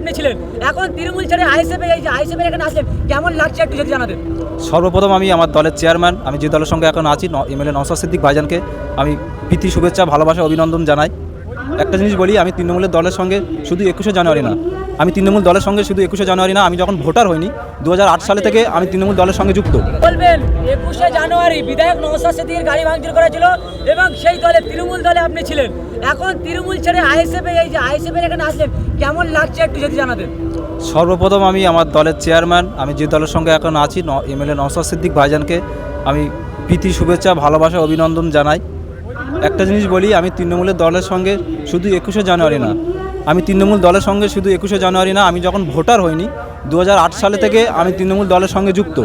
আপনি ছিলেন। এখন তৃণমূল ছেড়ে আইসিএফে এই যে আইএসএফ এখানে আসলেন, কেমন লাগছে একটু যদি জানাতেন? সর্বপ্রথম আমি আমার দলের চেয়ারম্যান, আমি যে দলের সঙ্গে এখন আছি এমএলএ নসর সিদ্দিক ভাইজানকে আমি প্রীতি, শুভেচ্ছা, ভালোবাসা, অভিনন্দন জানাই। একটা জিনিস বলি আমি তৃণমূলের দলের সঙ্গে শুধু একুশে জানুয়ারি না আমি তৃণমূল দলের সঙ্গে শুধু একুশে জানুয়ারি না আমি যখন ভোটার হইনি দু হাজার আট সালে থেকে আমি তৃণমূল দলের সঙ্গে যুক্ত। বলবেন একুশে জানুয়ারি বিধায়ক নওশাদ সিদ্দিকীর গাড়ি ভাঙচুর করেছিল এবং সেই দলে তৃণমূল দলে আপনি ছিলেন। এখন তৃণমূল ছেড়ে আইএসএফে এই যে আইএসএফ এখানে আসলেন কেমন লাগছে একটু যদি জানাতেন? সর্বপ্রথম আমি আমার দলের চেয়ারম্যান আমি যে দলের সঙ্গে এখন আছি এমএলএ নওসাদ সিদ্দিক ভাইজানকে আমি প্রীতি শুভেচ্ছা ভালোবাসা অভিনন্দন জানাই। একটা জিনিস বলি, আমি তৃণমূলের দলের সঙ্গে শুধু একুশে জানুয়ারি না, আমি তৃণমূল দলের সঙ্গে শুধু একুশে জানুয়ারি না, আমি যখন ভোটার হইনি দু হাজার আট সালে থেকে আমি তৃণমূল দলের সঙ্গে যুক্ত।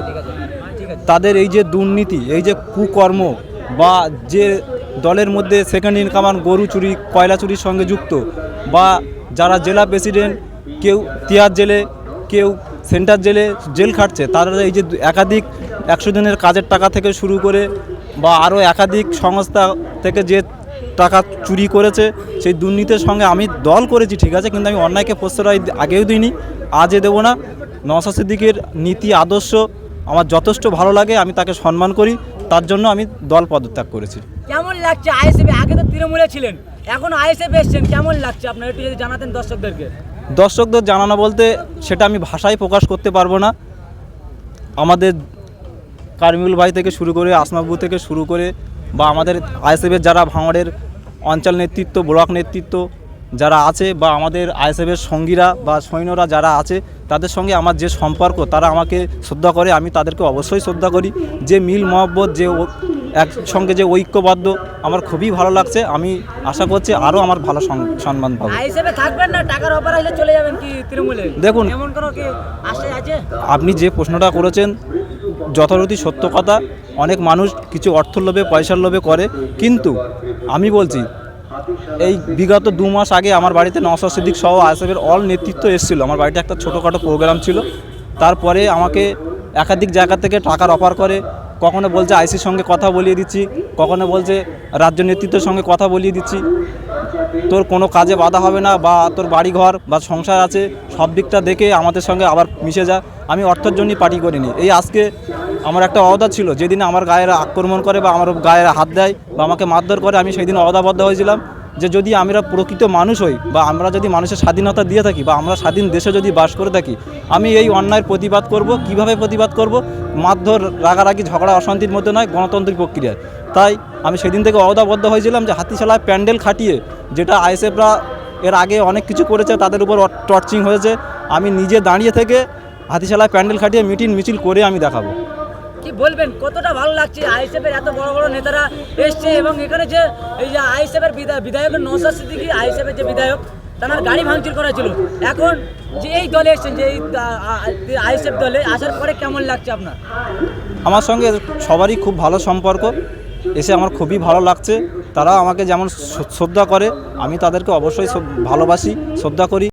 তাদের এই যে দুর্নীতি, এই যে কুকর্ম বা যে দলের মধ্যে সেকেন্ড ইনকামান গরু চুরি, কয়লা চুরির সঙ্গে যুক্ত বা যারা জেলা প্রেসিডেন্ট কেউ তিয়ার জেলে, কেউ সেন্টার জেলে জেল খাটছে, তারা এই যে একাধিক একশো দিনের কাজের টাকা থেকে শুরু করে বা আরও একাধিক সংস্থা থেকে যে টাকা চুরি করেছে সেই দুর্নীতির সঙ্গে আমি দল করেছি ঠিক আছে? কিন্তু আমি অন্যায়কে প্রশ্রয় আগেও দিইনি আজে দেবো না। নওশাদ সিদ্দিকের নীতি আদর্শ আমার যথেষ্ট ভালো লাগে আমি তাকে সম্মান করি। তার জন্য আমি দল পদত্যাগ করেছি। কেমন লাগছে আইএসএফ আগে তো তৃণমূলে ছিলেন এখন আইএসএফ এসছেন কেমন লাগছে? আপনার একটু যদি জানাতেন দর্শকদেরকে। দর্শকদের জানানো বলতে সেটা আমি ভাষায় প্রকাশ করতে পারব না। আমাদের কারমিউল ভাই থেকে শুরু করে আসমাবু থেকে শুরু করে বা আমাদের আইএসএফের যারা ভাঙড়ের অঞ্চল নেতৃত্ব ব্লক নেতৃত্ব যারা আছে বা আমাদের আইএসএফের সঙ্গীরা বা সৈন্যরা যারা আছে তাদের সঙ্গে আমার যে সম্পর্ক তারা আমাকে শ্রদ্ধা করে আমি তাদেরকে অবশ্যই শ্রদ্ধা করি। যে মিল মহব্বত যে একসঙ্গে যে ঐক্যবদ্ধ আমার খুবই ভালো লাগছে। আমি আশা করছি আরও আমার ভালো সম্মান পাবো। দেখুন। আপনি যে প্রশ্নটা করেছেন যথারীতি সত্য কথা, অনেক মানুষ কিছু অর্থর লোভে, পয়সার লোভে করে। কিন্তু আমি বলছি, এই বিগত দু মাস আগে আমার বাড়িতে নওশাদ সিদ্দিক সহ আইএসএফের অল নেতৃত্ব এসেছিল। আমার বাড়িতে একটা ছোটোখাটো প্রোগ্রাম ছিল। তারপরে আমাকে একাধিক জায়গা থেকে টাকার অফার করে। কখনো বলছে আইসির সঙ্গে কথা বলিয়ে দিচ্ছি, কখনো বলছে রাজ্য নেতৃত্বের সঙ্গে কথা বলিয়ে দিচ্ছি। তোর কোনো কাজে বাধা হবে না বা তোর বাড়ি ঘর বা সংসার আছে, সব দিকটা দেখে আমাদের সঙ্গে আবার মিশে যা। আমি অর্থের জন্যই পার্টি করিনি। এই আজকে আমার একটা অবদা ছিল, যেদিন আমার গায়ের আক্রমণ করে বা আমার গায়ের হাত দেয় বা আমাকে মারধর করে, আমি সেই দিন অবদাবদ্ধ হয়েছিলাম। যে যদি আমরা প্রকৃত মানুষ হই বা আমরা যদি মানুষের স্বাধীনতা দিয়ে থাকি বা আমরা স্বাধীন দেশে যদি বাস করে থাকি, আমি এই অন্যায়ের প্রতিবাদ করব, কীভাবে প্রতিবাদ করব? মারধর, রাগারাগি, ঝগড়া, অশান্তির মধ্যে নয়, গণতান্ত্রিক প্রক্রিয়ায়। তাই আমি সেদিন থেকে অবদাবদ্ধ হয়েছিলাম যে হাতিশালায় প্যান্ডেল খাটিয়ে যেটা আইএসএফরা এর আগে অনেক কিছু করেছে, তাদের উপর টর্চিং হয়েছে। আমি নিজে দাঁড়িয়ে থেকে হাতিশালায় প্যান্ডেল খাটিয়ে মিটিং মিছিল করে আমি দেখাবো। কি বলবেন? কতটা ভালো লাগছে? আইএসএফ এর এত বড় বড় নেতারা এসছে এবং এখানে যে এই যে আইএসএফ এর বিধায়ক নৌসাদ সিদ্দিকী আইএসএফ এর যে বিধায়ক, তার গাড়ি ভাঙচুর করা ছিল। এখন যে এই দলে এসছেন, যে এই আইএসএফ দলে, আসার পরে কেমন লাগছে আপনার? আমার সঙ্গে সবারই খুব ভালো সম্পর্ক। এসে আমার খুবই ভালো লাগছে। তারা আমাকে যেমন শ্রদ্ধা করে, আমি তাদেরকে অবশ্যই ভালোবাসি, শ্রদ্ধা করি।